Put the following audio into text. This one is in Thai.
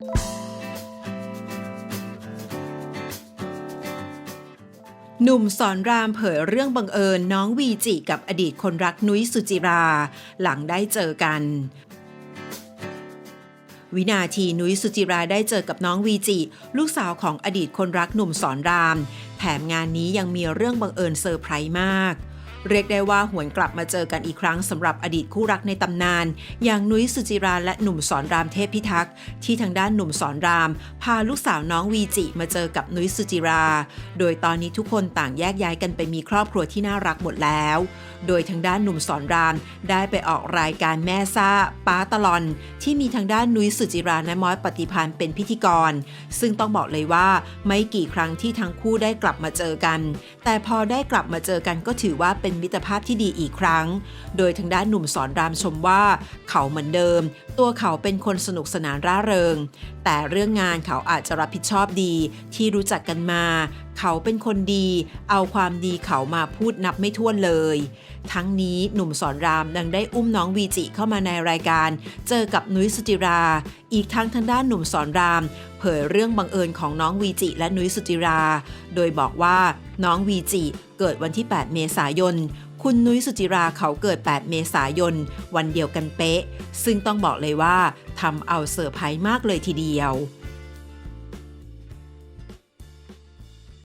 หนุ่มสอนรามเผยเรื่องบังเอิญน้องวีจิกับอดีตคนรักนุ้ยสุจิรา หลังได้เจอกัน วินาทีนุ้ยสุจิราได้เจอกับน้องวีจิ ลูกสาวของอดีตคนรักหนุ่มสอนราม แถมงานนี้ยังมีเรื่องบังเอิญเซอร์ไพรส์มาก เรียกได้ว่าหวนกลับมาเจอกันอีกครั้งสำหรับอดีตคู่รักในตำนาน อย่างนุ้ยสุจิราและหนุ่มสอนรามเทพพิทักษ์ที่ทางด้านหนุ่มสอนราม พาลูกสาวน้องวีจิมาเจอกับนุ้ยสุจิรา โดยตอนนี้ทุกคนต่างแยกย้ายกันไปมีครอบครัวที่น่ารักหมดแล้ว โดยทางด้านหนุ่มสอนรามได้ไปออกรายการแม่ซ่าป้าตลอน ที่มีทางด้านนุ้ยสุจิราและมอสปฏิพันธ์เป็นพิธีกร ซึ่งต้องบอกเลยว่าไม่กี่ครั้งที่ทั้งคู่ได้กลับมาเจอกัน แต่พอได้กลับมาเจอกันก็ถือว่าเป็นมิตรภาพที่ดีอีกครั้ง โดยทางด้านหนุ่มสอนรามชมว่า เขาเหมือนเดิม ตัวเขาเป็นคนสนุกสนานร่าเริง แต่เรื่องงานเขาอาจจะรับผิดชอบดีที่รู้จักกันมา เขาเป็นคนดี เอาความดีเขามาพูดนับไม่ถ้วนเลย ทั้งนี้หนุ่มสอนรามยังได้อุ้มน้องวีจิเข้ามาในรายการ เจอกับนุ้ยสุจิรา อีกทั้งทางด้านหนุ่มสอนราม เผยเรื่องบังเอิญของน้องวีจิและนุ้ยสุจิรา โดยบอกว่าน้องวีจิเกิดวันที่ 8 เมษายนคุณนุ้ยสุจิราเขาเกิด 8 เมษายน วันเดียวกันเป๊ะ ซึ่งต้องบอกเลยว่าทำเอาเซอร์ไพรส์มากเลยทีเดียว